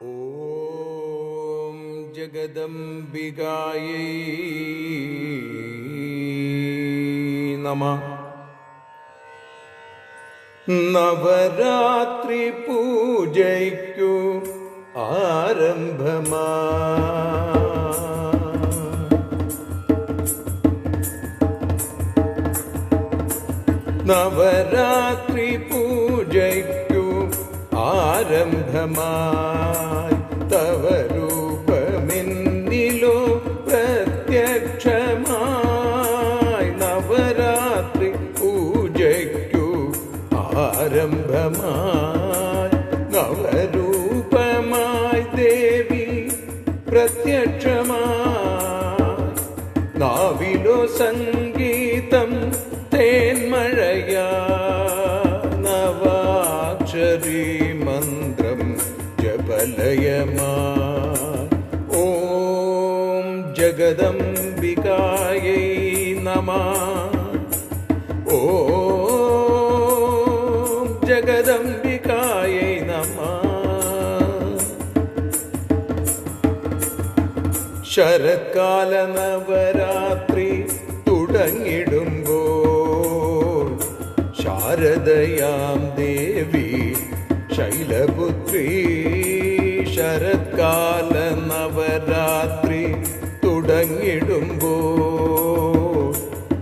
ॐ जगदम्बिकायै नमः നവരാത്രി പൂജയ്ക്കു ആരംഭമാ നവരാത്രി പൂജയ്ക്കു ആരംഭമായി തവ രൂപമെന്നിലോ പ്രത്യക്ഷമായി നവരാത്രി പൂജയ്ക്കു ആരംഭമായി നവരൂപമായി ദേവി പ്രത്യക്ഷമായി. നാവിലോ സംഗീതം തേന്മഴയാ ജപലയമാ ഓം ജഗദംബികായൈ നമ. ഓം ജഗദംബികായൈ നമ. ശരത്കാല നവരാത്രി തുടങ്ങിടുമ്പോൾ ശാരദയാം ദേവി ശൈലപുത്രി ശരത്കാല നവരാത്രി തുടങ്ങിടുമ്പോ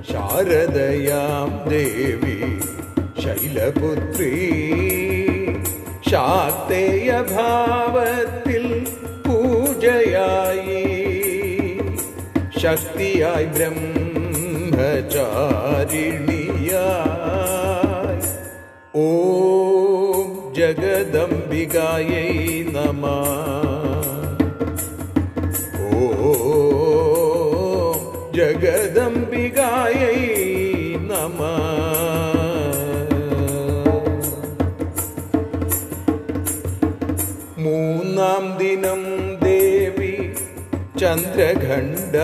ശാരദയാം ദേവി ശൈലപുത്രി ശാക്തേയ ഭാവത്തിൽ പൂജയായി ശക്തിയായി ബ്രഹ്മചാരിണിയായി. ഓം ജഗദംബികായൈ നമ. ഓം ജഗദംബികായൈ നമ. മൂന്നാം ദിനം ദേവി ചന്ദ്രഖണ്ഡ.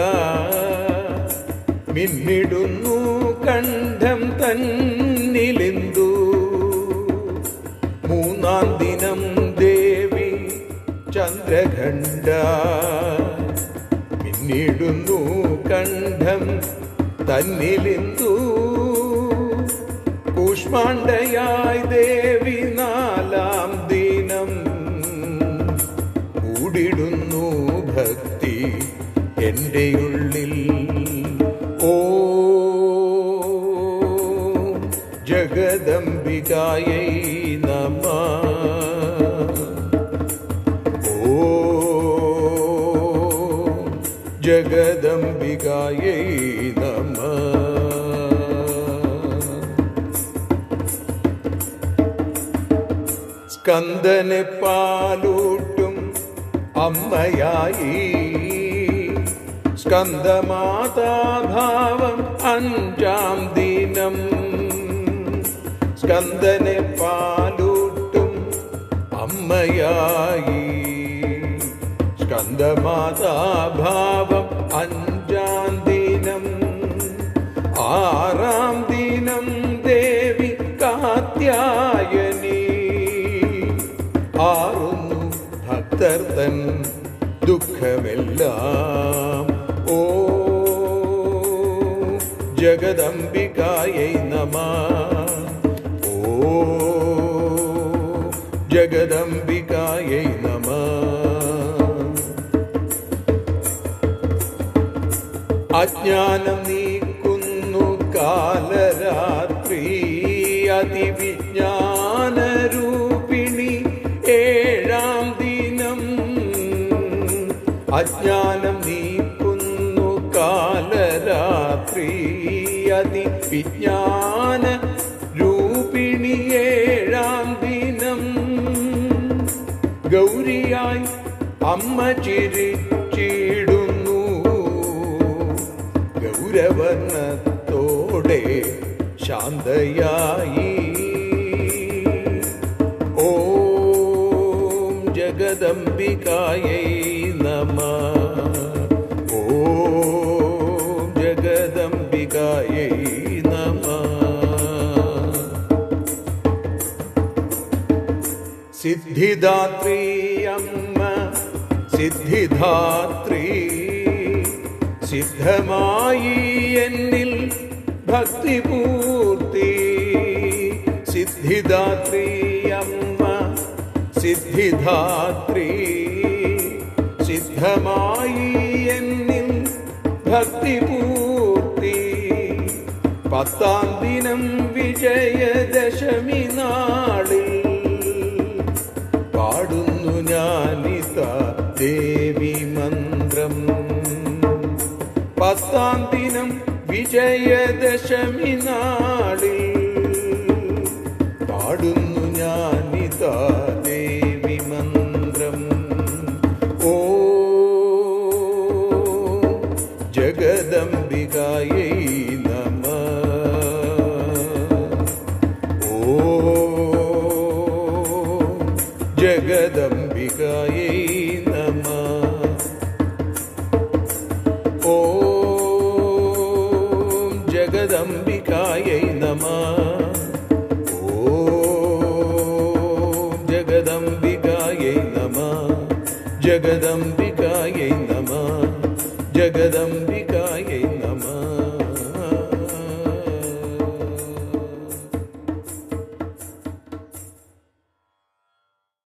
മിന്നിടുന്നു കണ്ഠം തന്നിലിന്തു തന്നിലിന്തു കൂഷ്മാണ്ഡയായി ദേവി നാലാം ദിനം. കൂടിടുന്നു ഭക്തി എന്റെ ഉള്ളിൽ. ഓ ജഗദംബികായൈ നമ. ഓ ജഗദംബികായൈ സ്കന്ദന് പാലൂട്ടും അമ്മയായി. സ്കന്ദമാതാഭാവം അഞ്ചാം ദിനം. സ്കന്ദന് പാലൂട്ടും അമ്മയായി. സ്കന്ദമാതാഭാവം അഞ്ചാം ദിനം. ആറാം ജഗദംബികായൈ നമ. ഓ ജഗദംബികായൈ നമ. അജ്ഞാനം നീക്കുന്നു കാലരാത്രി അതിവിജ്ഞാനരൂപിണി ഏഴാം ദിനം. അജ്ഞാനം നീക്കുന്നു കാലരാത്രി അതിവിജ്ഞാന രൂപിണി ഏഴാം ദിനം. ഗൗരിയായി അമ്മ ചിരിച്ചിടുന്നു. ഗൗരവർണത്തോടെ ശാന്തയായി. ഓം ജഗദംബികായൈ നമ. ഓം ജഗദംബികായൈ സിദ്ധിദാത്രി അമ്മ സിദ്ധിദാത്രി സിദ്ധമായി എന്നിൽ ഭക്തിപൂർത്തി. സിദ്ധിദാത്രി അമ്മ സിദ്ധിദാത്രി സിദ്ധമായി എന്നിൽ ഭക്തിപൂർത്തി. പത്താം ദിനം വിജയദശമി നാളിൽ പാടുന്നു ഞാനിത ദേവി മന്ത്രം. പത്താം ദിനം വിജയദശമി നാളിൽ പാടുന്നു నమా జగదంబ